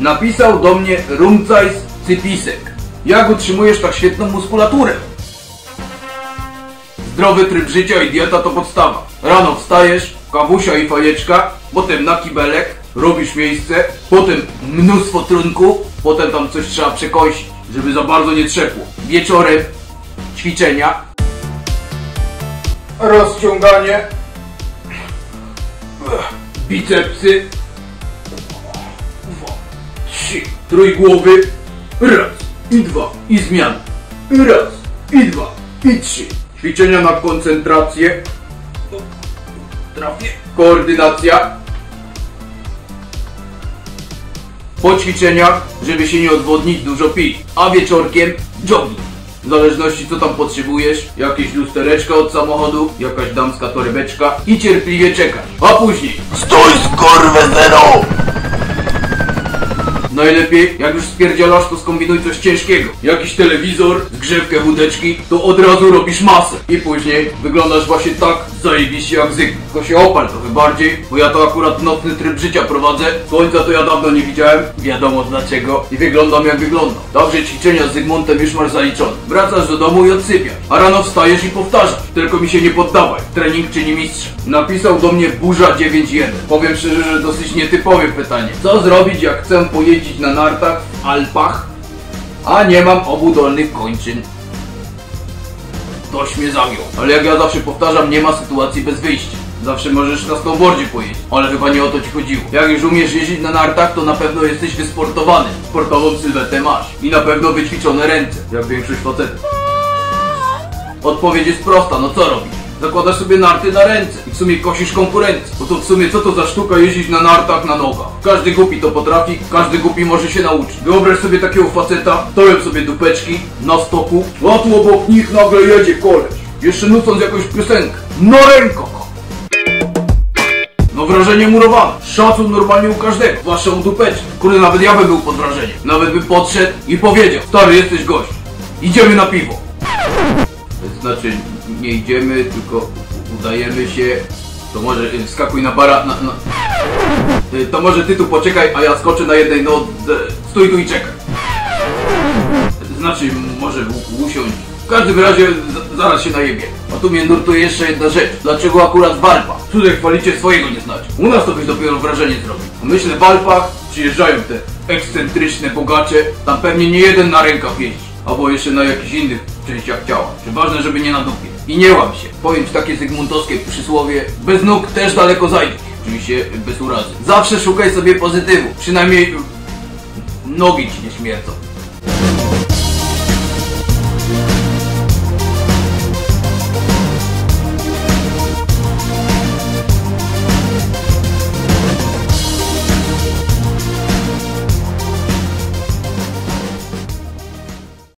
Napisał do mnie Rumcajs Cypisek. Jak utrzymujesz tak świetną muskulaturę? Zdrowy tryb życia i dieta to podstawa. Rano wstajesz, kawusia i fajeczka, potem na kibelek, robisz miejsce, potem mnóstwo trunku, potem tam coś trzeba przekąsić, żeby za bardzo nie trzepło. Wieczorem ćwiczenia, rozciąganie, bicepsy, trójgłowy, raz i dwa i zmiana, raz i dwa i trzy. Ćwiczenia na koncentrację, trafię, koordynacja. Po ćwiczeniach, żeby się nie odwodnić, dużo pić, a wieczorkiem jogging. W zależności co tam potrzebujesz, jakieś lustereczka od samochodu, jakaś damska torebeczka i cierpliwie czekasz. A później Stój skurwysynu! Najlepiej, jak już spierdzielasz, to skombinuj coś ciężkiego. Jakiś telewizor, zgrzewkę wódeczki, to od razu robisz masę. I później wyglądasz właśnie tak zajebiście jak zyg. Tylko się opal trochę bardziej, bo ja to akurat nocny tryb życia prowadzę. Słońca to ja dawno nie widziałem, wiadomo dlaczego. I wyglądam jak wyglądam. Także ćwiczenia z Zygmuntem już masz zaliczone. Wracasz do domu i odsypiasz. A rano wstajesz i powtarzasz. Tylko mi się nie poddawaj. Trening czyni mistrza. Napisał do mnie Burza 9.1. Powiem szczerze, że dosyć nietypowe pytanie. Co zrobić jak chcę pojeździć na nartach w Alpach, a nie mam obu dolnych kończyn? Ktoś mnie zagiął. Ale jak ja zawsze powtarzam, nie ma sytuacji bez wyjścia. Zawsze możesz na snowboardzie pojeździć, ale chyba nie o to ci chodziło. Jak już umiesz jeździć na nartach, to na pewno jesteś wysportowany. Sportową sylwetę masz i na pewno wyćwiczone ręce, jak większość facetów. Odpowiedź jest prosta, no co robisz? Zakładasz sobie narty na ręce i w sumie kosisz konkurencję. Bo to w sumie co to za sztuka jeździć na nartach na nogach? Każdy głupi to potrafi, każdy głupi może się nauczyć. Wyobraź sobie takiego faceta, toją sobie dupeczki na stoku, a tu obok nich nagle jedzie koleś. Jeszcze nucąc jakąś piosenkę. No ręko! No wrażenie murowane. Szacun normalnie u każdego. Zwłaszcza u dupeczki. Kurde, nawet ja bym był pod wrażeniem. Nawet bym podszedł i powiedział, stary jesteś gość. Idziemy na piwo. Znaczy, nie idziemy, tylko udajemy się. To może y, skakuj na bara. Na, na. Y, To może ty tu poczekaj, a ja skoczę na jednej nodze. Stój tu i czekaj. Znaczy, może u- usiądź. W każdym razie zaraz się najebie. A tu mnie nurtuje jeszcze jedna rzecz. Dlaczego akurat w Alpach? Tutaj chwalicie swojego nie znacie. U nas to byś dopiero wrażenie zrobił. Myślę w Alpach przyjeżdżają te ekscentryczne bogacze. Tam pewnie nie jeden na rękach jeździ. Albo jeszcze na jakichś innych częściach ciała. Czy ważne, żeby nie na dupie. I nie łam się. Powiem takie zygmuntowskie przysłowie. Bez nóg też daleko zajdziesz. Oczywiście bez urazy. Zawsze szukaj sobie pozytywu. Przynajmniej nogi ci nie śmierdzą.